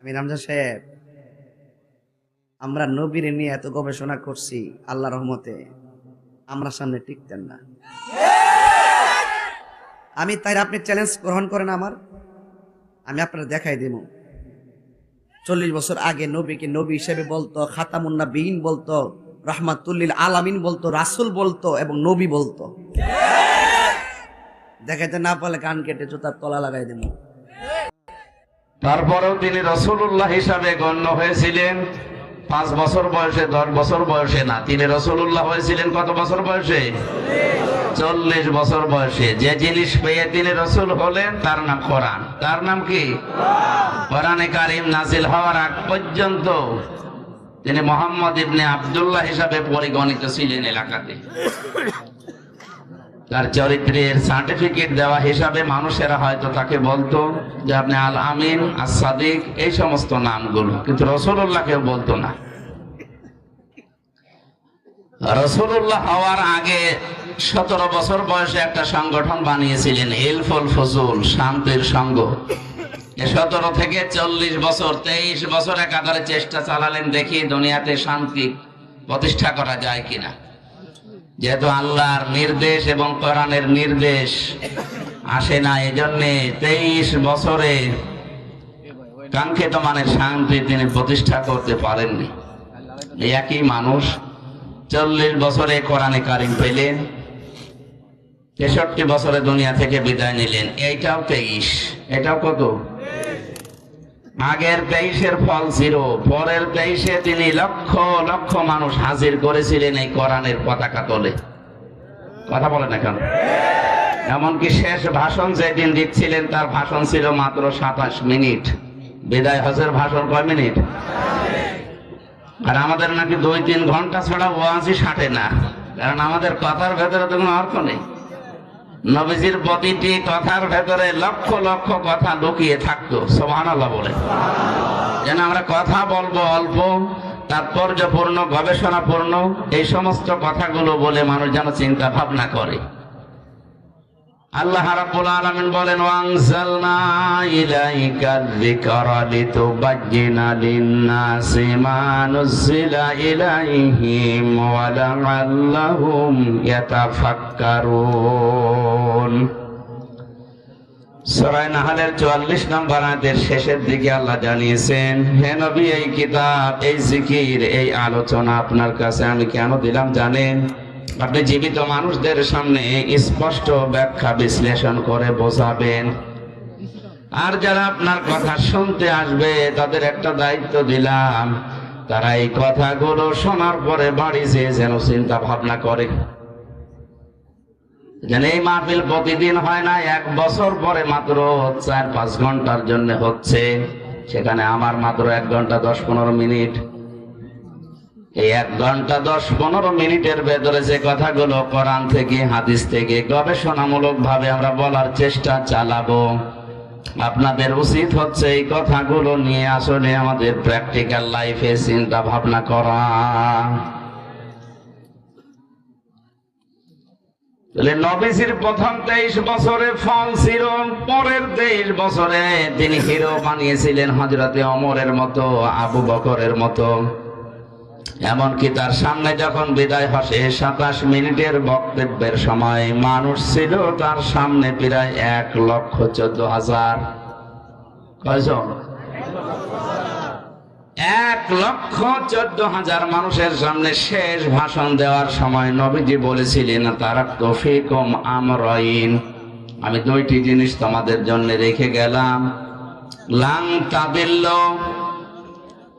আমি রামজান সাহেব, আমরা নবীর নিয়ে এত গবেষণা করছি আল্লাহ রহমতে, আমরা সামনে টিকতেন না। আমি তাই আপনি চ্যালেঞ্জ গ্রহণ করেন আমার, আমি আপনার দেখাই দেব। চল্লিশ বছর আগে নবীকে নবী হিসেবে বলতো খাতামুন্না বিহীন বলতো, রহমাতুল্লিল আলামিন বলতো, রাসুল বলতো এবং নবী বলতো। দেখাইতে না পারলে কান কেটে জুতার তলা লাগাই দেবো। তারপরেও তিনি রসুল্লাহ হিসাবে গণ্য হয়েছিলেন। পাঁচ বছর বয়সে, দশ বছর বয়সে না, তিনি রসুল্লাহ হয়েছিলেন কত বছর বয়সে? চল্লিশ বছর বয়সে। যে জিনিস পেয়ে তিনি রসুল হলেন, তার নাম কোরআন। তার নাম কি? কোরআনে কারিম নাজিল হওয়ার আগ পর্যন্ত তিনি মোহাম্মদ ইবনে আবদুল্লাহ হিসাবে পরিগণিত ছিলেন এলাকাতে। তার চরিত্রের সার্টিফিকেট দেওয়া হিসাবে মানুষেরা হয়তো তাকে বলতো যে আপনি আল আমিন আর সাদিক, এই সমস্ত নামগুলো। কিন্তু রসুল্লাহ কেউ বলতো না। রসুল্লাহ হওয়ার আগে সতেরো বছর বয়সে একটা সংগঠন বানিয়েছিলেন হেলফুল ফজুল, শান্তির এ সতেরো থেকে চল্লিশ বছর, তেইশ বছর একাধারে চেষ্টা চালালেন দেখি দুনিয়াতে শান্তি প্রতিষ্ঠা করা যায় কিনা। যেহেতু আল্লাহর নির্দেশ এবং কোরআনের নির্দেশ আসে না, এজন্য তেইশ বছরে কাঙ্ক্ষিত মানের শান্তি তিনি প্রতিষ্ঠা করতে পারেননি। একই মানুষ চল্লিশ বছরে কোরআনে কারিম পেলেন, তেষট্টি বছরে দুনিয়া থেকে বিদায় নিলেন, এইটাও তেইশ। এটাও কত? আগের তেইশের ফল ছিল, পরের তেইশে তিনি লক্ষ লক্ষ মানুষ হাজির করেছিলেন এই কোরআনের পতাকা তোলে। কথা বলে না কেন? এমনকি শেষ ভাষণ যেদিন দিচ্ছিলেন, তার ভাষণ ছিল মাত্র সাতাশ মিনিট। বিদায় হজের ভাষণ কয় মিনিট? আর আমাদের নাকি দুই তিন ঘণ্টা ছাড়া ওয়াজি সাটে না, কারণ আমাদের কথার ভেতরে তো কোনো অর্থ নেই। নবীজির প্রতিটি কথার ভেতরে লক্ষ লক্ষ কথা লুকিয়ে থাকতো সোহান বলে। যেন আমরা কথা বলব অল্প, তাৎপর্যপূর্ণ, গবেষণাপূর্ণ, এই সমস্ত কথাগুলো বলে মানুষ যেন চিন্তা ভাবনা করে। আল্লাহ রাব্বুল আলামিন বলেন, ওয়ানজালনা ইলাইকা যিকরা লিতুবাজ্জিনা লিন-নাসি মা নুজিলা ইলাইহিম ওয়া লাআল্লাহুম ইয়াতাফাক্কারুন. সূরা নাহলের 44 নম্বর আয়াতের শেষের দিকে আল্লাহ জানিয়েছেন, হে নবী, এই কিতাব, এই জিকির, এই আলোচনা আপনার কাছে আমি কেন দিলাম জানেন? আপনি জীবিত মানুষদের সামনে স্পষ্ট ব্যাখ্যা বিশ্লেষণ করে বোঝাবেন। আর যারা আপনার কথা শুনতে আসবে, তাদের একটা দায়িত্ব দিলাম। তারা এই কথাগুলো শোনার পরে বাড়ি যেন চিন্তা ভাবনা করে। যেন এই মাহফিল প্রতিদিন হয় না, এক বছর পরে মাত্র চার পাঁচ ঘণ্টার জন্য হচ্ছে। সেখানে আমার মাত্র এক ঘণ্টা দশ পনেরো মিনিট। এই এক ঘণ্টা দশ পনেরো মিনিটের ভেতরে যে কথাগুলো কোরআন থেকে, হাদিস থেকে গবেষণামূলক ভাবে আমরা বলার চেষ্টা চালাবো। আপনাদের উচিত হচ্ছে এই কথাগুলো নিয়ে আসলে আমাদের প্র্যাকটিক্যাল লাইফে চিন্তা ভাবনা করা। নবীজির প্রথম তেইশ বছরে ফল ছিল, পরের তেইশ বছরে তিনি হিরো বানিয়েছিলেন হজরতে অমরের মতো, আবু বকরের মতো। এমনকি তার সামনে যখন বিদায় হসে, সাতাশ মিনিটের বক্তব্যের সময় মানুষ ছিল তার সামনে প্রায় এক লক্ষ চোদ্দ হাজার। এক লক্ষ চোদ্দ হাজার মানুষের সামনে শেষ ভাষণ দেওয়ার সময় নবীজি বলেছিলেন তারা তফিকম আমরাইন। আমি দুইটি জিনিস তোমাদের জন্য রেখে গেলাম। লাং তাবিল্ল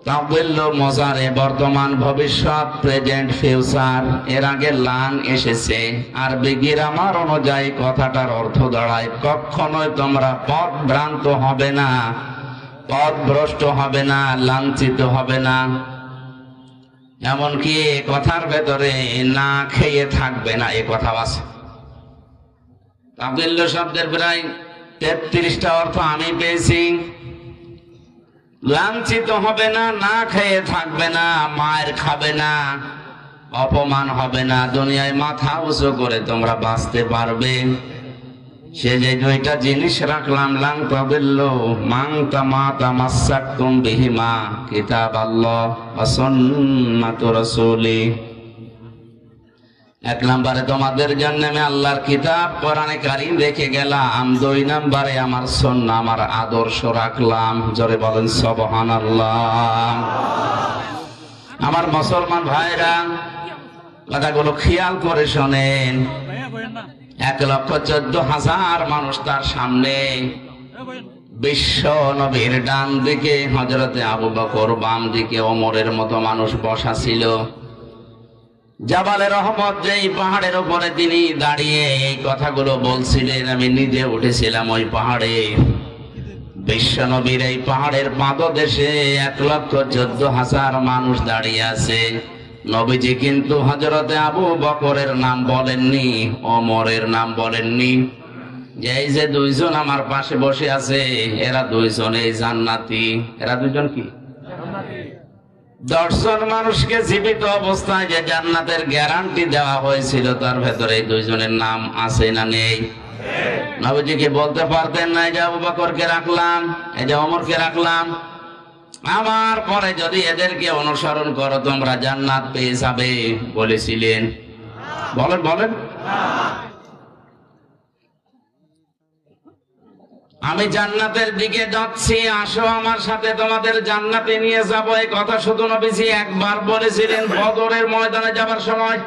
তাবিল্ল মজারে বর্তমান ভবিষ্যৎ প্রেজেন্ট ফিউচার এর আগে লাং এসেছে। আর গ্রামার অনুযায়ী কথাটার অর্থ দাঁড়ায়, কখনোই তোমরা পথ ভ্রান্ত হবে না পথ ভ্রষ্ট হবে না, লাঞ্ছিত হবে না। এমনকি এ কথার ভেতরে না খেয়ে থাকবে না, এ কথা আছে। তাবিল্ল শব্দের প্রায় তেত্রিশটা অর্থ আমি পেয়েছি। লাঞ্ছিত হবে না না খেয়ে থাকবে না, মায়ের খাবে না, অপমান হবে না, দুনিয়ায় মাথা উঁচু করে তোমরা বাঁচতে পারবে। সে যে দুইটা জিনিস রাখলাম, লাং তাবিল্ল মাংতা মাতা মাসাক তুম বিহিমা, কিতাব আল্লাহ অসন্নাত রাসূলি। এক নম্বরে তোমাদের জন্য আমি আল্লাহর কিতাব, কোরআনে কারিম রেখে গেলাম। দুই নম্বরে আমার সন্না আমার আদর্শ রাখলাম। জোরে বলেন সবহান আল্লাহ আমার মুসলমান ভাইরা, কথাগুলো খেয়াল করে শোনেন। এক লক্ষ চোদ্দ হাজার মানুষ তার সামনে বিশ্ব নবীর ডান দিকে হজরতে আবু বকর বাম দিকে ওমরের মতো মানুষ বসা ছিল। জাবালে রহমত যেই পাহাড়ের উপরে তিনি দাঁড়িয়ে এই কথাগুলো বলছিলেন, আমি নিজে উঠেছিলাম ওই পাহাড়ে। বিশ্বনবীর এই পাহাড়ের পাদদেশে এক লক্ষ চোদ্দ হাজার মানুষ দাঁড়িয়ে আছে। নবীজি কিন্তু হজরতে আবু বকরের নাম বলেননি অমরের নাম বলেননি। এই যে দুইজন আমার পাশে বসে আছে, এরা দুইজন এই জান্নাতি। এরা দুইজন কি? দশজন মানুষকে জীবিত অবস্থায় যে জান্নাতের গ্যারান্টি দেওয়া হয়েছিল, তার ভেতরে দুইজনের নাম আছে না নেই? নবীজিকে বলতে পারতেন না, এই যে আবু বকরকে রাখলাম, এই যে অমরকে রাখলাম, আমার পরে যদি এদেরকে অনুসরণ করো, তোমরা জান্নাত পেয়ে যাবে, বলেছিলেন। বলেন বলেন। আমি জান্নাতের দিকে যাচ্ছি, আসো আমার সাথে, তোমাদের জান্নাতে নিয়ে যাব। এই কথা শুধু নবীজি একবার বলেছিলেন বদরের ময়দানে যাবার সময়।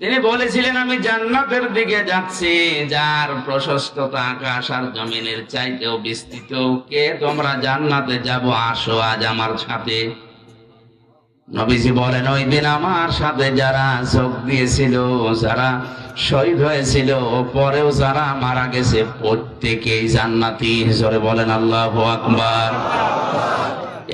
তিনি বলেছিলেন, আমি জান্নাতের দিকে যাচ্ছি, যার প্রশস্ততা আকাশ আর জমিনের চাইতেও বিস্তৃত। কে, তোমরা জান্নাতে যাব, আসো আজ আমার সাথে। নবীজি বলেন, ওই দিন আমার সাথে যারা চোখ দিয়েছিল, যারা শহীদ হয়েছিল পরেও যারা মারা গেছে, প্রত্যেকেই জান্নাতি। জোরে বলেন, আল্লাহ আকবার।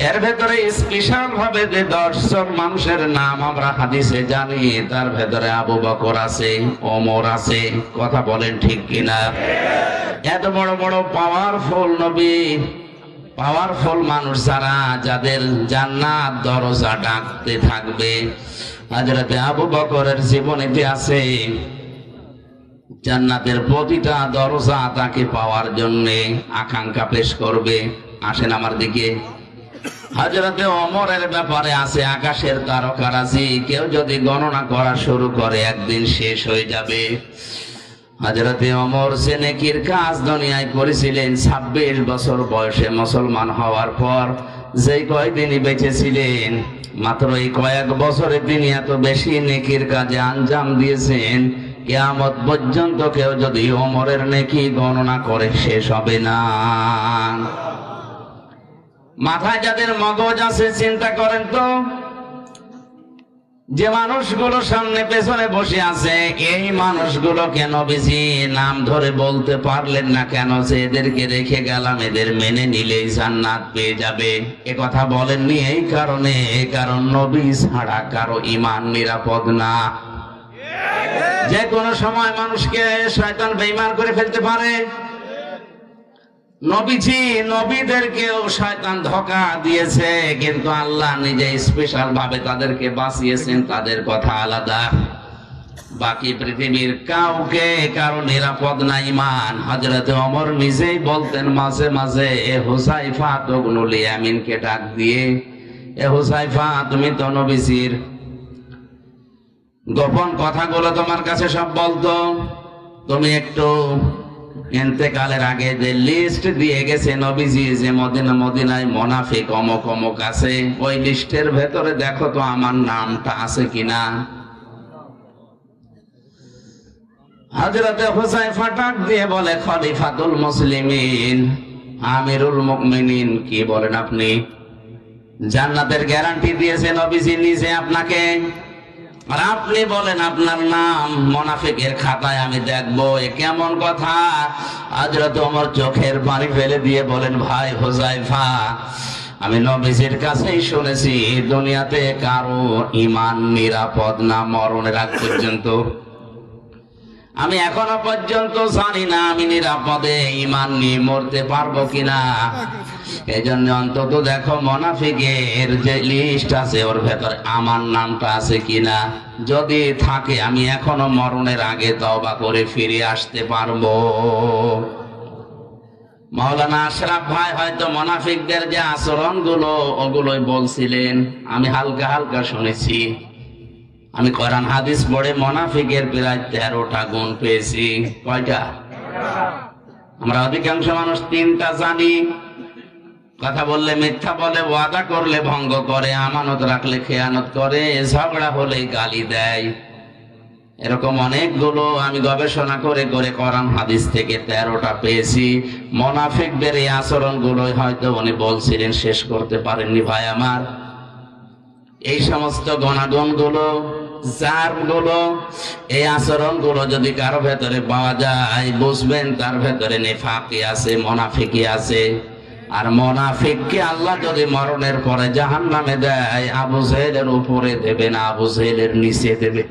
এর ভেতরে স্পেশাল ভাবে যে দর্শক মানুষের নাম আমরা হাদিসে জানি, তার ভেতরে আবু বকর আছে, ওমর আছে, কথা বলেন ঠিক কিনা? এত বড় বড় পাওয়ারফুল নবী পাওয়ারফুল মানুষ যারা, যাদের জান্নাত দরজা ডাকতে থাকবে। হাজরতে আবু বকরের জীবনীতে আছে জান্নাতের প্রতিটা দরজা তাকে পাওয়ার জন্যে আকাঙ্ক্ষা পেশ করবে। আসেন আমার দিকে। হাজরতে অমরের ব্যাপারে আছে আকাশের তারকারাজি। কেউ যদি গণনা করা শুরু করে, একদিন শেষ হয়ে যাবে। হাজরতে অমর সে নেকির কাজ দুনিয়ায় করেছিলেন। ছাব্বিশ বছর বয়সে মুসলমান হওয়ার পর যেই কয়দিনই বেঁচেছিলেন, মাত্র এই কয়েক বছরে তিনি এত বেশি নেকির কাজে আঞ্জাম দিয়েছেন। কেয়ামত পর্যন্ত কেউ যদি অমরের নেকি গণনা করে শেষ হবে না। মাথায় যাদের মগজ আছে, চিন্তা করেন তো। যে মানুষগুলো সামনে পেছনে বসে আছে, এই মানুষগুলো কেন বেশি নাম ধরে বলতে পারলেন না কেন? যে এদেরকে রেখে গেলাম, এদের মেনে নিলেই জান্নাত পেয়ে যাবে। এ কথা বলেননি এই কারণে কারণ নবী ছাড়া কারও ইমান নিরাপদ না। যে কোনো সময় মানুষকে শয়তান বেইমান করে ফেলতে পারে। নবীজি, নবীদেরকেও শয়তান ধোকা দিয়েছে, কিন্তু আল্লাহ নিজে স্পেশাল ভাবে তাদেরকে বাঁচিয়েছেন, তাদের কথা আলাদা। বাকি পৃথিবীর কাউকে, কারও নিরাপদ না ইমান হজরত অমর নিজেই বলতেন, মাঝে মাঝে এ হুসাইফা তগনুল আমিনকে ডাক দিয়ে, এ হুসাইফা তুমি তো নবীজির গোপন কথাগুলো তোমার কাছে সব বলতো। তুমি একটু এতেকালের আগে যে লিস্ট দিয়ে গেছে নবীজি যে মদিনা মদিনায় মোনাফিক অমক অমক আছে, ওই লিস্টের ভেতরে দেখো তো আমার নামটা আছে কিনা। দিয়ে বলে মুসলিমিন, আমিরুল কি বলেন আপনি? জান্নাতের গ্যারান্টি দিয়েছে নবীজি নিজে আপনাকে। আর আপনি বলেন আপনার নাম, মোনাফিকের খাতায় আমি দেখব, এ কেমন কথা? হজরত আমার চোখের পানি ফেলে দিয়ে বলেন, ভাই হোজাইফা আমি নবীজির কাছেই শুনেছি দুনিয়াতে কারও ইমান নিরাপদ না মরণের আগ পর্যন্ত। আমি এখনও পর্যন্ত জানি না আমি নিরাপদে ইমান নিয়ে মরতে পারব কিনা। এই জন্য অন্তত দেখো মোনাফিকের যে লিস্ট আছে, ওর ভেতরে আমার নামটা আছে কিনা। যদি থাকে, আমি এখনও মরণের আগে তবা করে ফিরে আসতে পারব। মাওলানা আশরাফ ভাই হয়তো মোনাফিকদের যে আচরণগুলো ওগুলোই বলছিলেন। আমি হালকা হালকা শুনেছি। আমি কোরআন হাদিস পড়ে মোনাফিকের প্রায় তেরোটা গুণ পেয়েছি। কয়টা? আমরা অধিকাংশ মানুষ তিনটা জানি। কথা বললে মিথ্যা বলে, ওয়াদা করলে ভঙ্গ করে, আমানত রাখলে খেয়ানত করে, ঝগড়া হলে গালি দেয়। এরকম অনেকগুলো আমি গবেষণা করে করে কোরআন হাদিস থেকে তেরোটা পেয়েছি। মোনাফিকদের এই আচরণ গুলোই হয়তো উনি বলছিলেন, শেষ করতে পারেননি ভাই আমার। এই সমস্ত গণাগুণ জারগুলো, এই আচরণগুলো যদি কারও ভেতরে পাওয়া যায়, বুঝবেন তার ভেতরে নেফাকি আছে, মোনাফিকি আছে। আর মোনাফিককে আল্লাহ যদি মরণের পরে জাহান নামে দেয়, আবু জেলের উপরে দেবে না, আবু জেলের নিচে দেবে।